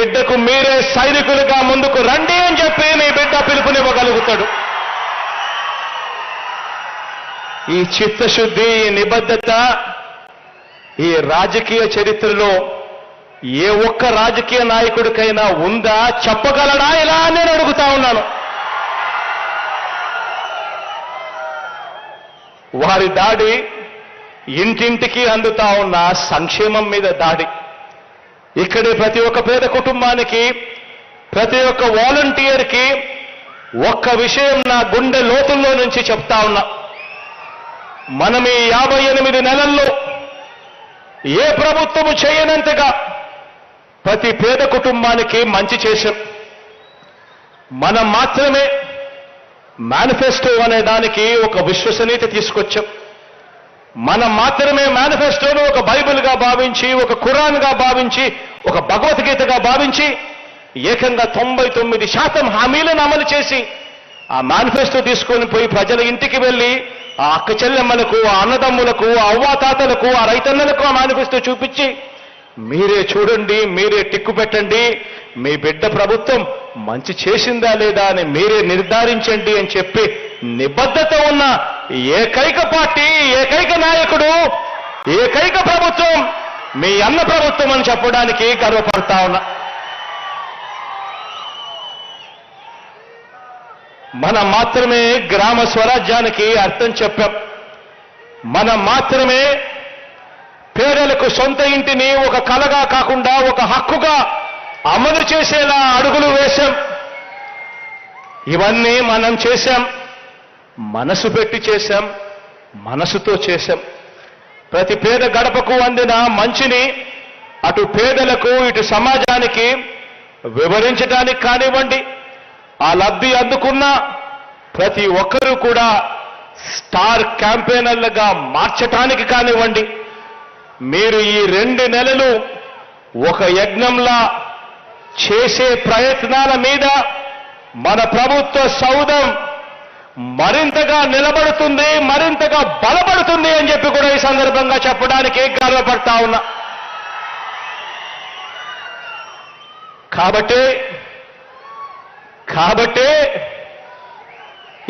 బిడ్డకు మీరే సైనికులుగా ముందుకు రండి అని చెప్పి మీ బిడ్డ పిలుపునివ్వగలుగుతాడు. ఈ చిత్తశుద్ధి ఈ నిబద్ధత ఈ రాజకీయ చరిత్రలో ఏ ఒక్క రాజకీయ నాయకుడికైనా ఉందా చెప్పగలడా ఇలా నేను అడుగుతా ఉన్నాను. వారి దాడి ఇంటింటికి అందుతా ఉన్న సంక్షేమం మీద దాడి. ఇక్కడే ప్రతి ఒక్క పేద కుటుంబానికి ప్రతి ఒక్క వాలంటీర్కి ఒక్క విషయం నా గుండె లోతుల్లో నుంచి చెప్తా ఉన్నా. మనం ఈ యాభై ఎనిమిది నెలల్లో ఏ ప్రభుత్వము చేయనంతగా ప్రతి పేద కుటుంబానికి మంచి చేశాం. మనం మాత్రమే మేనిఫెస్టో అనే దానికి ఒక విశ్వసనీయత తీసుకొచ్చాం. మనం మాత్రమే మేనిఫెస్టోను ఒక బైబిల్గా భావించి ఒక ఖురాన్గా భావించి ఒక భగవద్గీతగా భావించి ఏకంగా తొంభై తొమ్మిది శాతం హామీలను అమలు చేసి ఆ మేనిఫెస్టో తీసుకొని పోయి ప్రజల ఇంటికి వెళ్ళి ఆ అక్క చెల్లెమ్మలకు ఆ అన్నదమ్ములకు ఆ అవ్వాతాతలకు ఆ రైతన్నలకు ఆ మేనిఫెస్టో చూపించి మీరే చూడండి మీరే టిక్కు పెట్టండి మీ బిడ్డ ప్రభుత్వం మంచి చేసిందా లేదా అని మీరే నిర్ధారించండి అని చెప్పి నిబద్ధత ఉన్న ఏకైక పార్టీ ఏకైక నాయకుడు ఏకైక ప్రభుత్వం మీ అన్న ప్రభుత్వం అని చెప్పడానికి గర్వపడతా ఉన్నా. మనం మాత్రమే గ్రామ స్వరాజ్యానికి అర్థం చెప్పాం. మనం మాత్రమే పేదలకు సొంత ఇంటిని ఒక కలగా కాకుండా ఒక హక్కుగా అమలు చేసేలా అడుగులు వేశాం. ఇవన్నీ మనం చేశాం. మనసు పెట్టి చేశాం. మనసుతో చేశాం. ప్రతి పేద గడపకు అందిన మంచిని అటు పేదలకు ఇటు సమాజానికి వివరించడానికి కానివ్వండి. ఆ లబ్ధి అందుకున్న ప్రతి ఒక్కరూ కూడా స్టార్ క్యాంపెయినర్లుగా మార్చటానికి కానివ్వండి. మీరు ఈ రెండు నెలలు ఒక యజ్ఞంలా చేసే ప్రయత్నాల మీద మన ప్రభుత్వ సౌధం మరింతగా నిలబడుతుంది మరింతగా బలపడుతుంది అని చెప్పి కూడా ఈ సందర్భంగా చెప్పడానికి గర్వపడతా ఉన్నా. కాబట్టి కాబట్టి